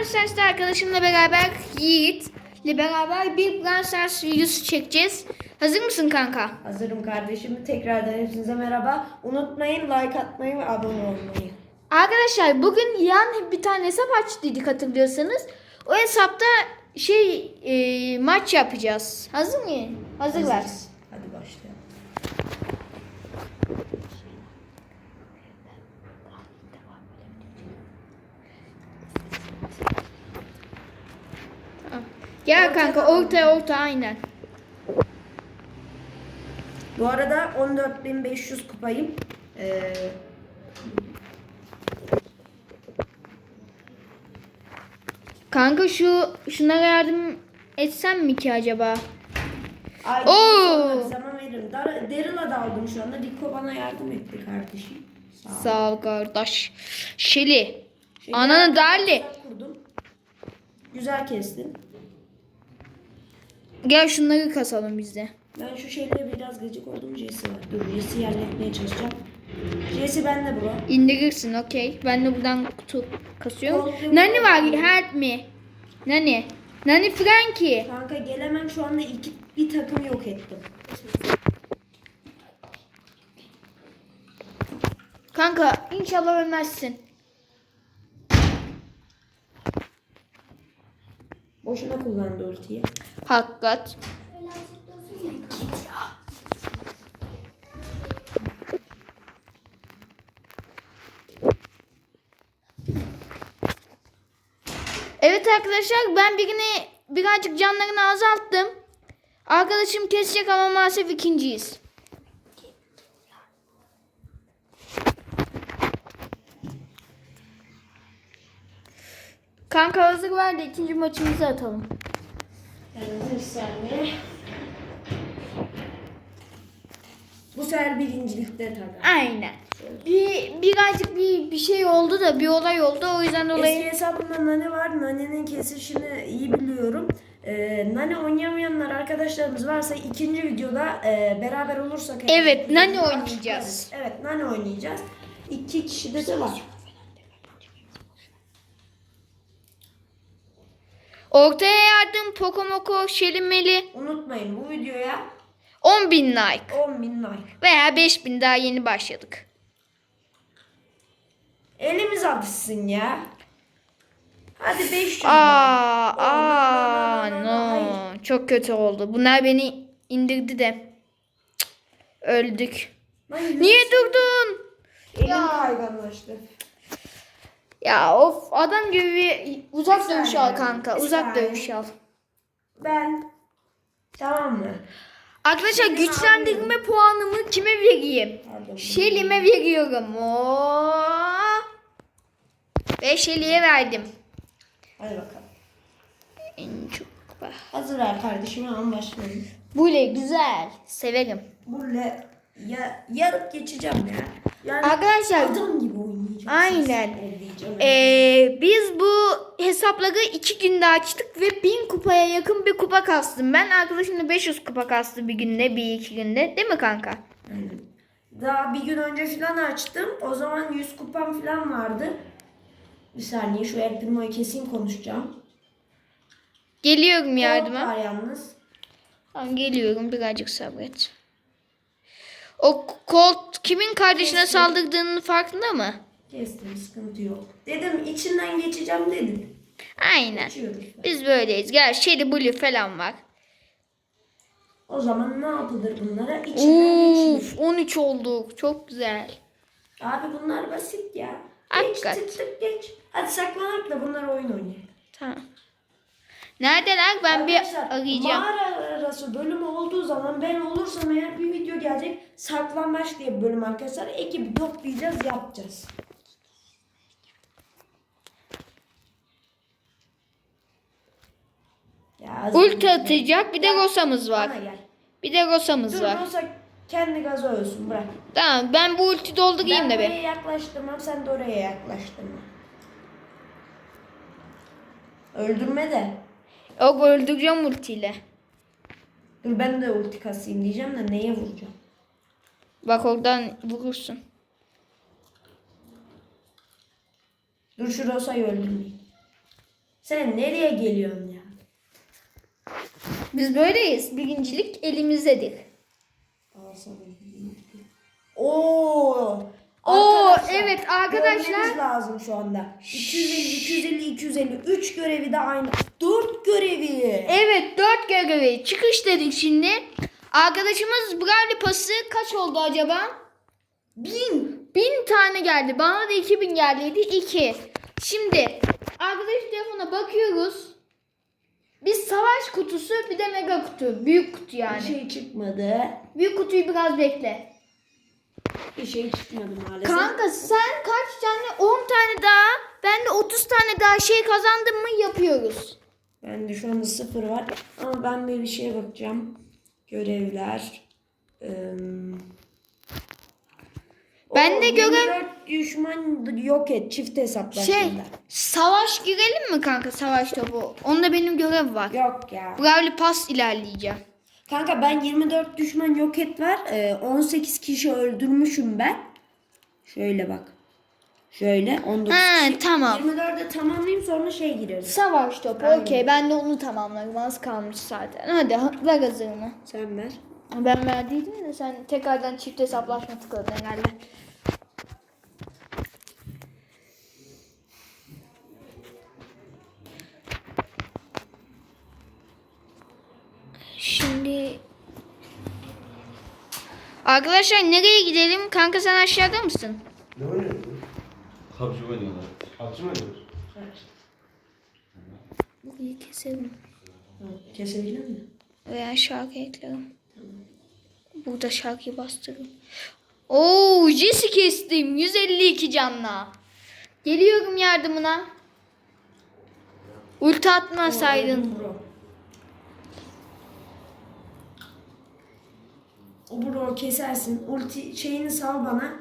Brawl Stars'ta arkadaşımla beraber Yiğit'le beraber bir Brawl Stars videosu çekeceğiz. Hazır mısın kanka? Hazırım kardeşim. Tekrardan hepinize merhaba. Unutmayın like atmayı ve abone olmayı. Arkadaşlar bugün yan bir tane hesap açtıydık hatırlıyorsanız. O hesapta şey e, maç yapacağız. Hazır mı? Hazırlar. Hazırız. Hadi başlayalım. Gel kanka orta orta aynen. Bu arada 14.500 kupayım. Ee, Kanka şu şunlara yardım etsem mi ki acaba? ay, Oo. zaman veririm. Dar- Daryl'a da aldım şu anda. Rico bana yardım etti kardeşim. Sağ ol. Sağ ol kardeş. Şeli. Şimdi Ananı darli. Güzel kestin. Gel şunları kasalım biz de. Ben şu şeylere biraz gıcık oldum. Jesse var. Dur Jesse'yi halletmeye çalışacağım. Jesse bende bro. İndirirsin okey. Ben de buradan kutu kasıyorum. Korkuyorum. Nani var help me. Nani. Nani Frankie. Kanka gelemem şu anda iki bir takım yok ettim. Kanka inşallah ölmezsin. Boşuna kullandı ultiyi. Hakikat. Evet arkadaşlar ben birini birazcık canlarını azalttım. Arkadaşım kesecek ama maalesef ikinciyiz. Kanka hazır ver de ikinci maçımızı atalım. Yani bir saniye. Bu sefer birincilikte tabii. Aynen. Bir birazcık bir bir şey oldu da bir olay oldu o yüzden Eski dolayı. hesabımda Nane var. Nane'nin kesişini iyi biliyorum. Ee, Nane oynayamayanlar arkadaşlarımız varsa ikinci videoda e, beraber olursak Evet, Nane Açıklarız. oynayacağız. Evet Nane oynayacağız. İki kişi de var. Ortaya yardım Pokomoko Şelimeli Unutmayın bu videoya 10 bin like 10 bin like. veya 5 bin daha yeni başladık. Elimiz alışsın ya. Hadi 500 Aa, aa, no. Çok kötü oldu. Bunlar beni indirdi de. Cık, Öldük. Niye durdun? Elim Ya. kayganlaştı. Ya of adam gibi bir uzak Bir dövüş al kanka. Bir Uzak saniye. dövüş al. Ben tamam mı? Arkadaşlar Benim güçlendirme puanımı kime vereyim? Şeli'me veriyorum. Oo. Ve Şeli'ye verdim. Hadi bakalım. En çok. Hazır ver kardeşim hemen başlayalım. Böyle güzel. Severim. Böyle ya, yarıp geçeceğim ya. Yani Arkadaşlar adam gibi oynayacağım. Aynen. Oynayacağım. Ee, biz bu hesapları iki günde açtık ve 1000 kupaya yakın bir kupa kastım. Ben arkadaşımla 500 kupa kastım bir günde, bir iki günde. Değil mi kanka? Daha bir gün önce falan açtım. O zaman 100 kupam falan vardı. Bir saniye şu El Primo'yu keseyim konuşacağım. Geliyorum yardıma. var yalnız. Tamam geliyorum birazcık sabret. O Colt kimin kardeşine saldırdığının farkında mı? Kestim sıkıntı yok. Dedim içinden geçeceğim dedim. Aynen. Geçiyoruz. Biz böyleyiz. Gel Shelly Blue falan var. O zaman ne yapılır bunlara? İçinden geçilir. Uf 13 olduk. Çok güzel. Abi bunlar basit ya. Geç Hakikat. tık tık geç. Hadi saklanarak da bunlar oyun oynayalım. Tamam. Neredeler? Ben bir Arkadaşlar, arayacağım. Mağara arası bölümü olduğu zaman ben olursam eğer bir video gelecek. Saklambaç diye bir bölüm arkadaşlar. Ekip toplayacağız yapacağız. Ya, Ulti atacak. Bir de Rosa'mız var. Bana gel. Bir de Rosa'mız Dur var. olsa kendi gazı ölsün bırak. Tamam ben bu ulti doldurayım ben da buraya bir. yaklaştırmam sen de oraya yaklaştırma. Öldürme de. Yok öldüreceğim ultiyle. Dur ben de ulti kasayım diyeceğim de neye vuracağım? Bak oradan vurursun. Dur şu Rosa'yı öldürmeyeyim. Sen nereye geliyorsun? Biz böyleyiz. Birincilik elimizdedir. Oo. Oo, Arkadaşlar, evet arkadaşlar. görmeniz lazım şu anda. 250 250 250 3 görevi de aynı. 4 görevi. Evet dört görevi. Çıkış dedik şimdi. Arkadaşımız Brawley pası kaç oldu acaba? 1000. Bin tane geldi. Bana da 2000 geldiydi. 2. Şimdi arkadaş telefona bakıyoruz. Biz savaş kutusu bir de mega kutu. Büyük kutu Bir yani. şey çıkmadı. Büyük kutuyu biraz bekle. Bir şey çıkmadı maalesef. Kanka sen kaç tane? 10 tane daha. Ben de 30 tane daha şey kazandım mı yapıyoruz. Bende şu anda sıfır var. Ama ben bir bir şeye bakacağım. Görevler. Eee Ben de görev- 24 düşman yok et çift hesaplaşmada. Şey savaş girelim mi kanka savaş topu? Onda benim görev var. Yok ya. Brawley pas ilerleyeceğim. Kanka ben 24 düşman yok et var. Ee, 18 kişi öldürmüşüm ben. Şöyle bak. Şöyle 19 Ha, kişi. tamam. 24'e tamamlayayım sonra şey gireriz. Savaş topu. Aynen. Okey ben de onu tamamlarım. Az kalmış zaten. Hadi ha- ver hazırını. Sen ver. Ben verdiydim de sen tekrardan çift hesaplaşma tıkladın herhalde. Şimdi Arkadaşlar nereye gidelim? Kanka sen aşağıda mısın? Ne oynuyorsun? PUBG oynuyorlar. PUBG mi oynuyorlar? Burayı keselim. Kesebilir mi? Veya şarkı eklerim. Burada şarkıyı bastırırım. Oo, Jesse kestim. 152 canla. Geliyorum yardımına. Ulti atmasaydın. Bro. Kesersin. Ulti şeyini sal bana.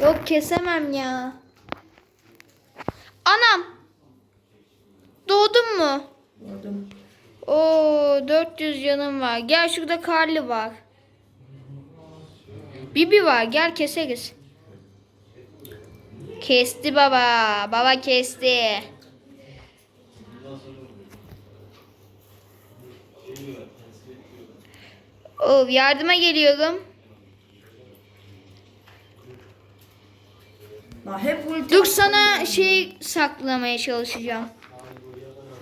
Yok kesemem ya. Anam. Doğdun mu? Gördüm. Oo 400 canım var. Gel şurada karlı var. Bibi var. Gel keseriz. Kesti baba. Baba kesti. Oh, yardıma geliyorum. La hep ulti. Dur sana şey saklamaya çalışacağım.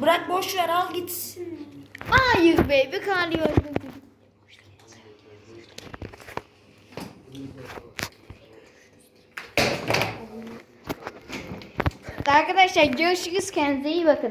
Bırak boş ver al gitsin. Hayır be bir öldürdüm. Arkadaşlar görüşürüz kendinize iyi bakın.